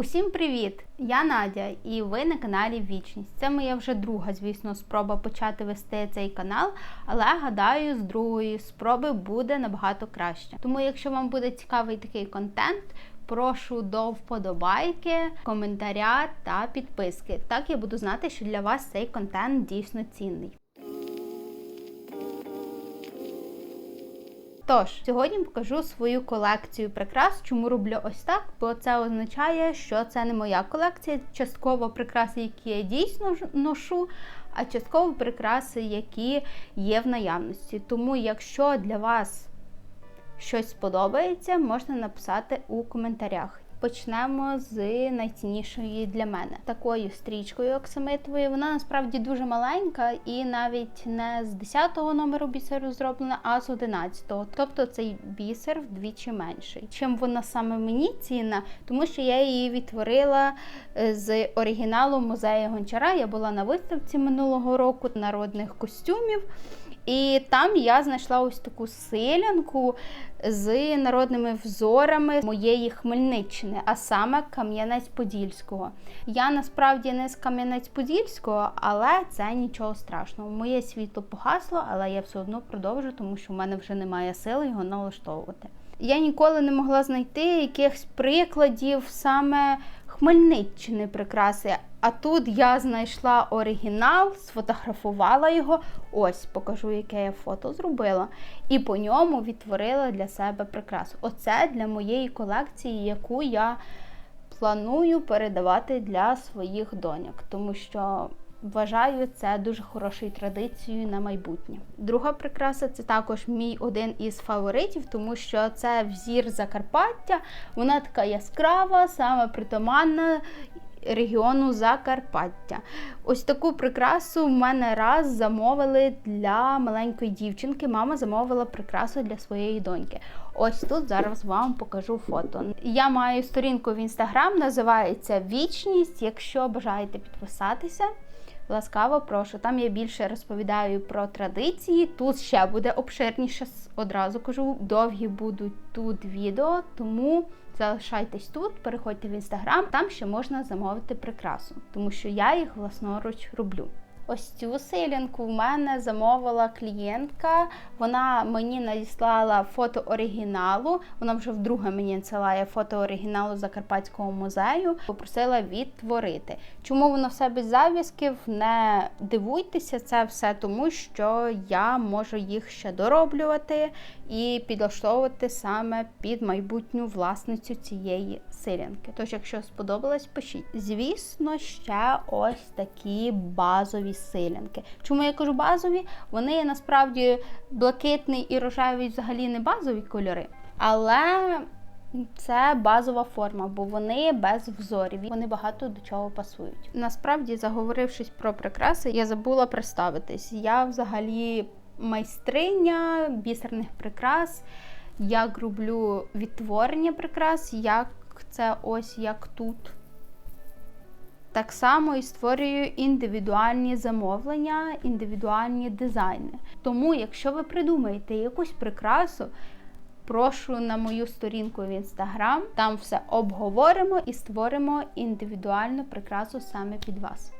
Усім привіт! Я Надя і ви на каналі Вічність. Це моя вже друга, звісно, спроба почати вести цей канал, але гадаю, з другої спроби буде набагато краще. Тому, якщо вам буде цікавий такий контент, прошу до вподобайки, коментаря та підписки. Так я буду знати, що для вас цей контент дійсно цінний. Тож, сьогодні покажу свою колекцію прикрас. Чому роблю ось так? Бо це означає, що це не моя колекція. Частково прикраси, які я дійсно ношу, а частково прикраси, які є в наявності. Тому, якщо для вас щось сподобається, можна написати у коментарях. Почнемо з найціннішої для мене такою стрічкою оксамитовою. Вона насправді дуже маленька і навіть не з 10-го номеру бісеру зроблена, а з 11-го. Тобто цей бісер вдвічі менший. Чим вона саме мені цінна, тому що я її відтворила е, з оригіналу музею Гончара. Я була на виставці минулого року народних костюмів. І там я знайшла ось таку силянку з народними взорами моєї Хмельниччини, а саме Кам'янець-Подільського. Я насправді не з Кам'янець-Подільського, але це нічого страшного. Моє світло погасло, але я все одно продовжу, тому що в мене вже немає сили його налаштовувати. Я ніколи не могла знайти якихось прикладів саме Хмельниччини прикраси. А тут я знайшла оригінал, сфотографувала його. Ось покажу, яке я фото зробила. І по ньому відтворила для себе прикрасу. Оце для моєї колекції, яку я планую передавати для своїх доньок, тому що вважаю це дуже хорошою традицією на майбутнє. Друга прикраса це також мій один із фаворитів, тому що це взір Закарпаття. Вона така яскрава, саме притаманна регіону Закарпаття. Ось таку прикрасу в мене раз замовили для маленької дівчинки. Мама замовила прикрасу для своєї доньки. Ось тут зараз вам покажу фото. Я маю сторінку в інстаграм, називається Вічність. Якщо бажаєте підписатися. Ласкаво прошу. Там я більше розповідаю про традиції. Тут ще буде обширніше, одразу кажу. Довгі будуть тут відео, тому залишайтесь тут, переходьте в інстаграм, там ще можна замовити прикрасу, тому що я їх власноруч роблю. Ось цю силянку в мене замовила клієнтка. Вона мені надіслала фото оригіналу. Вона вже вдруге мені надсилає фото оригіналу Закарпатського музею. Попросила відтворити. Чому воно все без зав'язків? Не дивуйтеся, це все тому, що я можу їх ще дороблювати і підлаштовувати саме під майбутню власницю цієї силянки. Тож, якщо сподобалось, пишіть. Звісно, ще ось такі базові силянки. Чому я кажу базові? Вони насправді блакитний і рожевий взагалі не базові кольори, але це базова форма, бо вони без взорів. Вони багато до чого пасують. Насправді, заговорившись про прикраси, я забула представитись. Я взагалі майстриня бісерних прикрас. Як роблю відтворення прикрас, як це ось як тут. Так само і створюю індивідуальні замовлення, індивідуальні дизайни. Тому, якщо ви придумаєте якусь прикрасу, прошу на мою сторінку в інстаграм, там все обговоримо і створимо індивідуальну прикрасу саме під вас.